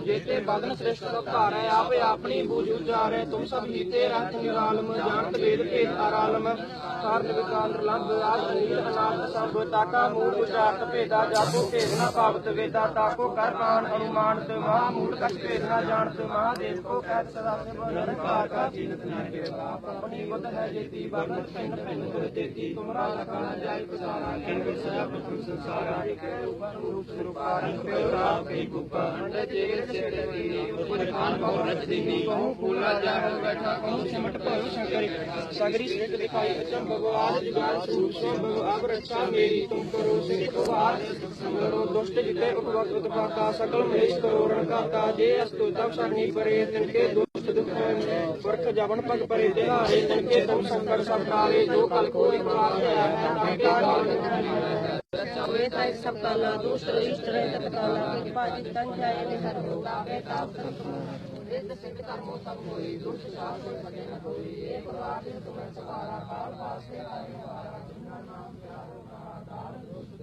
जेते बदन श्रेष्ठ अवतार है आप अपनी बूझ उजार है तुम सब जीते रथ निरालम जानत वेद के तारालम कारण विकाल लंब आज नील अनाथ सब ताका मूल उचारत भेदा जाको भेदना पावत वेदा ताको कर प्राण अनुमान महा मूल कछ भेदना जानत महादेव को कैद सदा से निरंकार का जीनत न देवा अपनी बुद्ध है जेती बदन सिंह पिंड देती तुमरा लखन जाय पसारा किन सजा पृथ्वी संसारा सगरी सिख दिखाई अचम भगवान जुगाल सूर से भगवान रक्षा मेरी तुम करो सिर भगवान करो दुष्ट जिते उपवक्त उत्पाता सकल मलेश करो रणकाता जे अस्तु तब सरनी परे तिनके दुष्ट दुख ਵਰਖ ਜਵਨ ਪਗ ਪਰੇ ਦਿਹਾਰੇ ਤਿਨਕੇ ਤੁਮ ਸੰਕਟ ਸਭ ਕਾਲੇ ਜੋ ਕਲ ਕੋਈ ਪ੍ਰਾਪਤ ਹੈ ਨਾਮ ਦਾ سب کالا دوست رشت رہے کالا کرپا تن جائے نے ہر ہوتا بے تاب سب کو رد سب کرمو تمہیں سوارا کال پاس کے آئے ہمارا تمہارا نام پیارو کا دار دوست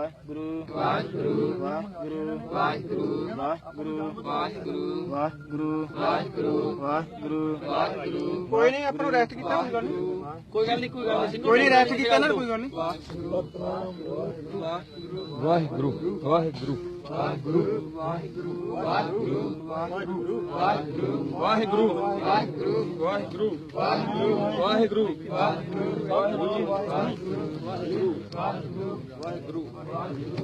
ਵਾਹਿਗੁਰੂ ਵਾਹਿਗੁਰੂ ਵਾਹਿਗੁਰੂ ਵਾਹਿਗੁਰੂ ਵਾਹਿਗੁਰੂ ਵਾਹਿਗੁਰੂ ਵਾਹਿਗੁਰੂ ਵਾਹਿਗੁਰੂ ਵਾਹਿਗੁਰੂ। ਵਾਹਿਗੁਰੂ ਵਾਹਿਗੁਰੂ ਕੋਈ ਨਹੀਂ, ਆਪਾਂ ਨੂੰ ਰੈਸਟ ਕੀਤਾ ਕੋਈ ਗੱਲ ਨਹੀਂ ਕੋਈ ਗੱਲ ਨਹੀਂ ਕੋਈ ਨਹੀਂ ਰੈਸਟ ਕੀਤਾ ਨਾ ਕੋਈ ਗੱਲ ਨਹੀਂ ਵਾਹਿਗੁਰੂ ਵਾਹਿਗੁਰੂ ਵਾਹਿਗੁਰੂ ਵਾਹਿਗੁਰੂ ਵਾਹਿਗੁਰੂ ਵਾਹਿਗੁਰੂ ਵਾਹਿਗੁਰੂ ਵਾਹਿਗੁਰੂ ਵਾਹਿਗੁਰੂ ਵਾਹਿਗੁਰੂ ਵਾਹਿਗੁਰੂ ਵਾਹਿਗੁਰੂ ਵਾਹਿਗੁਰੂ।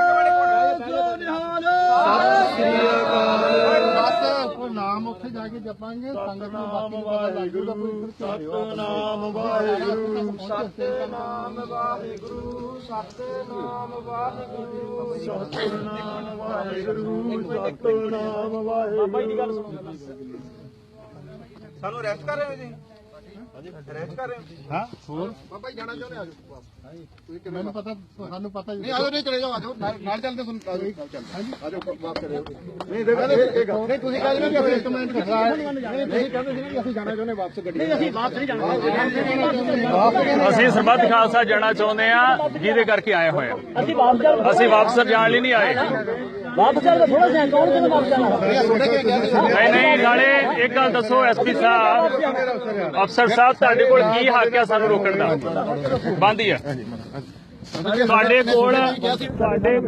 ਉੱਥੇ ਜਾ ਕੇ ਜਪਾਂਗੇ ਸੰਗਤ ਨੂੰ ਬਾਕੀ ਨੂੰ ਪਤਾ ਲੱਗ ਜੂਗਾ ਕੋਈ ਸਤਨਾਮ ਵਾਹਿਗੁਰੂ ਸਤਨਾਮ ਵਾਹਿਗੁਰੂ ਸਤਨਾਮ ਵਾਹਿਗੁਰੂ ਸਤਨਾਮ ਵਾਹਿਗੁਰੂ ਸਤਨਾਮ ਵਾਹਿਗੁਰੂ। ਬਾਬਾ ਜੀ ਦੀ ਗੱਲ ਸੁਣੋ। ਸਾਨੂੰ ਰੈਸਟ ਕਰ ਰਹੇ ਹੋ ਜੀ? ਰੈਸਟ ਕਰ ਰਹੇ ਹੋ? ਹਾਂ ਹੋਰ? ਬਾਬਾ ਜੀ ਜਾਣਾ ਚਾਹੁੰਦੇ ਆਜੋ। ਮੈਨੂੰ ਪਤਾ ਸਾਨੂੰ ਪਤਾ ਨਹੀਂ ਆਜੋ ਨਹੀਂ ਚਲੇ ਜਾਓ ਆਜੋ। ਨਾਲ ਨਾਲ ਚੱਲਦੇ ਸੁਣ ਆਜੋ ਹਾਂਜੀ। ਆਜੋ ਵਾਪਸ ਕਰਿਓ। ਨਹੀਂ ਦੇਖੋ ਨਹੀਂ ਤੁਸੀਂ ਕਹਿੰਦੇ ਨਾ ਕਿ ਅਸੀਂ ਕਮੈਂਟ ਕਰਨਾ ਨਹੀਂ ਤੁਸੀਂ ਕਹਿੰਦੇ ਸੀ ਕਿ ਅਸੀਂ ਜਾਣਾ ਚਾਹੁੰਦੇ ਵਾਪਸ ਗੱਡੀ ਨਹੀਂ ਅਸੀਂ ਵਾਪਸ ਨਹੀਂ ਜਾਣਾ। ਅਸੀਂ ਸਰਬੱਤ ਖਾਲਸਾ ਜਾਣਾ ਚਾਹੁੰਦੇ ਆ ਜਿਹਦੇ ਕਰਕੇ ਆਏ ਹੋਏ ਆ ਅਸੀਂ ਵਾਪਸ ਅਸੀਂ ਵਾਪਸ ਜਾਣ ਲਈ ਨਹੀਂ ਆਏ। ਨਹੀਂ ਨਹੀਂ ਨਾਲੇ ਇੱਕ ਗੱਲ ਦੱਸੋ ਐਸਪੀ ਸਾਹਿਬ ਅਫਸਰ ਸਾਹਿਬ ਤੁਹਾਡੇ ਕੋਲ ਕੀ ਹੱਕ ਹੈ ਸਾਨੂੰ ਰੋਕਣ ਦਾ? ਬੰਦ ਹੀ ਹੈ ਤੁਹਾਡੇ ਕੋਲ ਤੁਹਾਡੇ